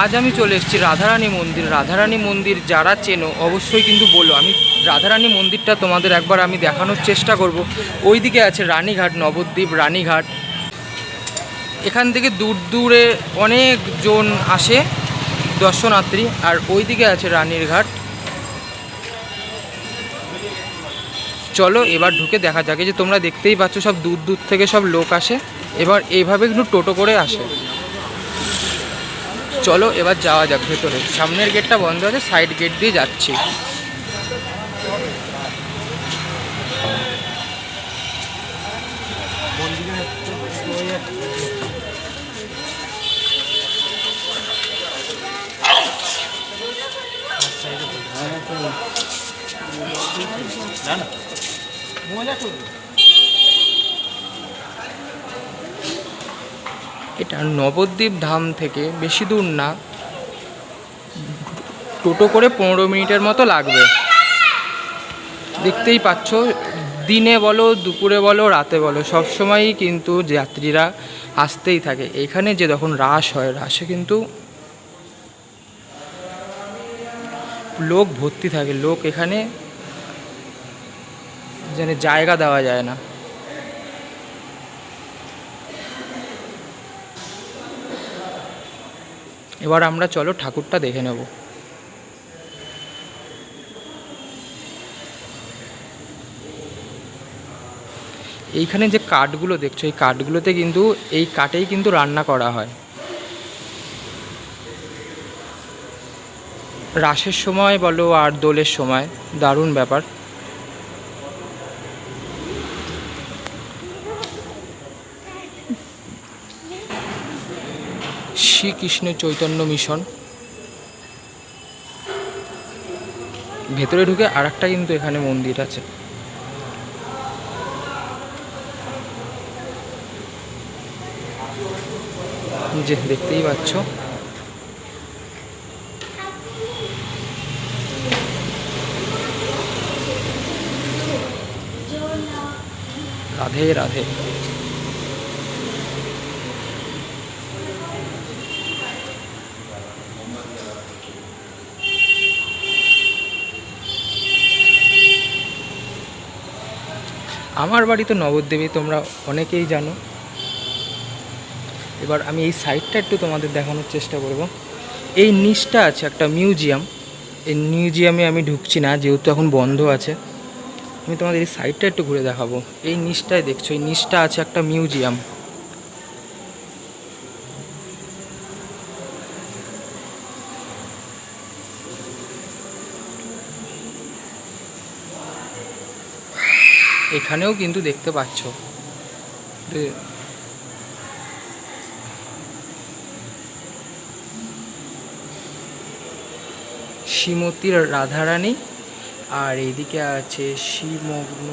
আজ আমি চলে এসেছি রাধারানী মন্দির। রাধারানী মন্দির যারা চেনো, অবশ্যই কিন্তু বলো। আমি রাধারানী মন্দিরটা তোমাদের একবার আমি দেখানোর চেষ্টা করব। ওইদিকে আছে রানীঘাট, নবদ্বীপ রানীঘাট। এখান থেকে দূর দূরে অনেকজন আসে, দর্শনার্থী। আর ওইদিকে আছে রানীর ঘাট। চলো, এবার ঢুকে দেখা যাক। যে তোমরা দেখতেই পাচ্ছ, সব দূর দূর থেকে সব লোক আসে। এবার এইভাবে কিন্তু টোটো করে আসে। চলো এবার যাওয়া যাক ভেতরে। সামনের গেটটা বন্ধ আছে সাইড গেট দিয়ে যাচ্ছি। এটা নবদ্বীপ ধাম থেকে বেশি দূর না। টোটো করে পনেরো মিনিটের মতো লাগবে। দেখতেই পাচ্ছ, দিনে বলো, দুপুরে বলো, রাতে বলো, সব সময়ই কিন্তু যাত্রীরা আসতেই থাকে। এখানে যে যখন রাস হয় রাসে কিন্তু লোক ভর্তি থাকে। লোক এখানে যেন জায়গা দেওয়া যায় না। এবার আমরা চলো ঠাকুরটা দেখে নেব। এইখানে যে কাঠগুলো দেখছ, এই কাঠগুলোতে কিন্তু, এই কাঠেই কিন্তু রান্না করা হয়। রাসের সময় বলো আর দোলের সময়, দারুণ ব্যাপার। শ্রীকৃষ্ণ চৈতন্য মিশন। ভেতরে ঢুকে আর একটা কিন্তু এখানে মন্দির আছে। যে দেখতেই পাচ্ছ। রাধে রাধে। আমার বাড়ি তো নবদ্বীপে, তোমরা অনেকেই জানো। এবার আমি এই সাইডটা একটু তোমাদের দেখানোর চেষ্টা করব। এই নিচটা আছে একটা মিউজিয়াম এই মিউজিয়ামে আমি ঢুকছি না, যেহেতু এখন বন্ধ আছে। আমি তোমাদের এই সাইডটা একটু ঘুরে দেখাবো। এই নিচটায় দেখছ, এই নিচটা আছে একটা মিউজিয়াম এখানেও কিন্তু দেখতে পাচ্ছ। যে শ্রীমতী রাধারানী আর এদিকে আছে শ্রীমগ্ন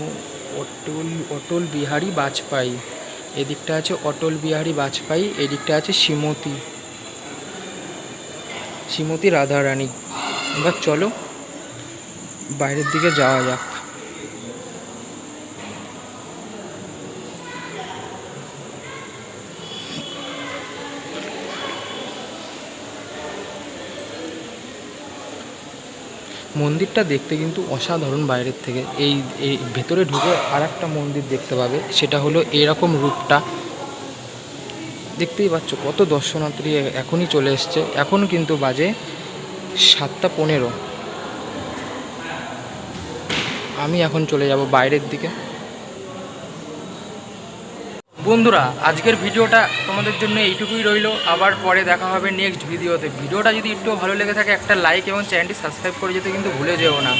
অটল অটল বিহারী বাজপেয়ী। এদিকটা আছে অটল বিহারী বাজপেয়ী, এদিকটা আছে শ্রীমতী। শ্রীমতী রাধারানী। এবার চলো বাইরের দিকে যাওয়া যাক। মন্দিরটা দেখতে কিন্তু অসাধারণ বাইরের থেকে। এই এই ভেতরে ঢুকে আর একটা মন্দির দেখতে পাবে, সেটা হলো এরকম রূপটা। দেখতেই পাচ্ছ কত দর্শনার্থী এখনই চলে এসছে। এখন কিন্তু বাজে সাতটা পনেরো। আমি এখন চলে যাব বাইরের দিকে। বন্ধুরা, আজকের ভিডিওটা তোমাদের জন্য এইটুকুই রইল। আবার পরে দেখা হবে নেক্সট ভিডিওতে ভিডিওটা যদি একটু ভালো লেগে থাকে, একটা লাইক এবং চ্যানেলটি সাবস্ক্রাইব করে যেতে কিন্তু ভুলে যেও না।